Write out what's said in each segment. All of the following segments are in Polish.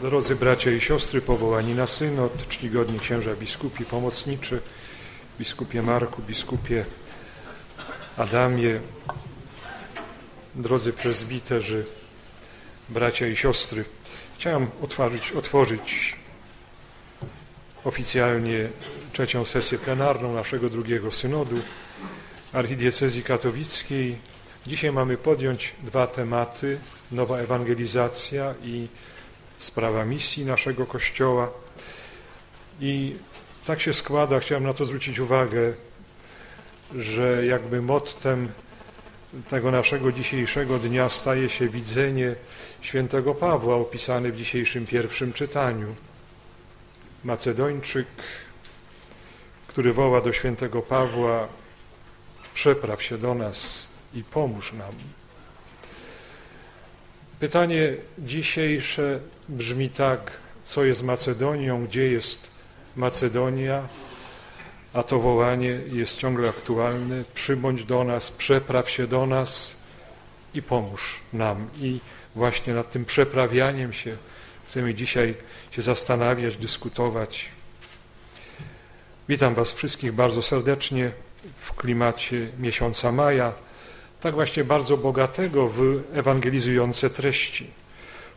Drodzy bracia i siostry, powołani na synod, czcigodni księża biskupi, pomocniczy, biskupie Marku, biskupie Adamie, drodzy prezbiterzy, bracia i siostry. Chciałem otworzyć, otworzyć oficjalnie trzecią sesję plenarną naszego drugiego synodu archidiecezji katowickiej. Dzisiaj mamy podjąć dwa tematy, nowa ewangelizacja i sprawa misji naszego Kościoła. I tak się składa, chciałem na to zwrócić uwagę, że jakby mottem tego naszego dzisiejszego dnia staje się widzenie świętego Pawła opisane w dzisiejszym pierwszym czytaniu. Macedończyk, który woła do świętego Pawła, przepraw się do nas i pomóż nam. Pytanie dzisiejsze brzmi tak, co jest Macedonią, gdzie jest Macedonia, a to wołanie jest ciągle aktualne. Przybądź do nas, przepraw się do nas i pomóż nam. I właśnie nad tym przeprawianiem się chcemy dzisiaj się zastanawiać, dyskutować. Witam Was wszystkich bardzo serdecznie w klimacie miesiąca maja, tak właśnie bardzo bogatego w ewangelizujące treści.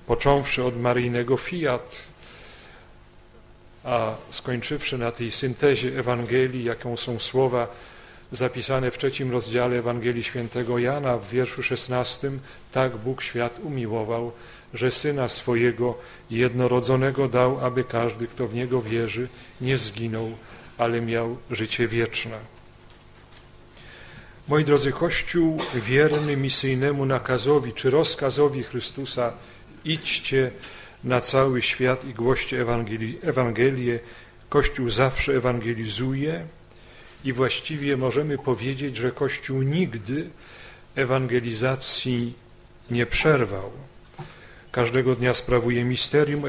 Począwszy od maryjnego fiat, a skończywszy na tej syntezie Ewangelii, jaką są słowa zapisane w trzecim rozdziale Ewangelii świętego Jana w wierszu szesnastym, tak Bóg świat umiłował, że Syna swojego jednorodzonego dał, aby każdy, kto w Niego wierzy, nie zginął, ale miał życie wieczne. Moi drodzy, Kościół wierny misyjnemu nakazowi czy rozkazowi Chrystusa idźcie na cały świat i głoście Ewangelię. Kościół zawsze ewangelizuje i właściwie możemy powiedzieć, że Kościół nigdy ewangelizacji nie przerwał. Każdego dnia sprawuje misterium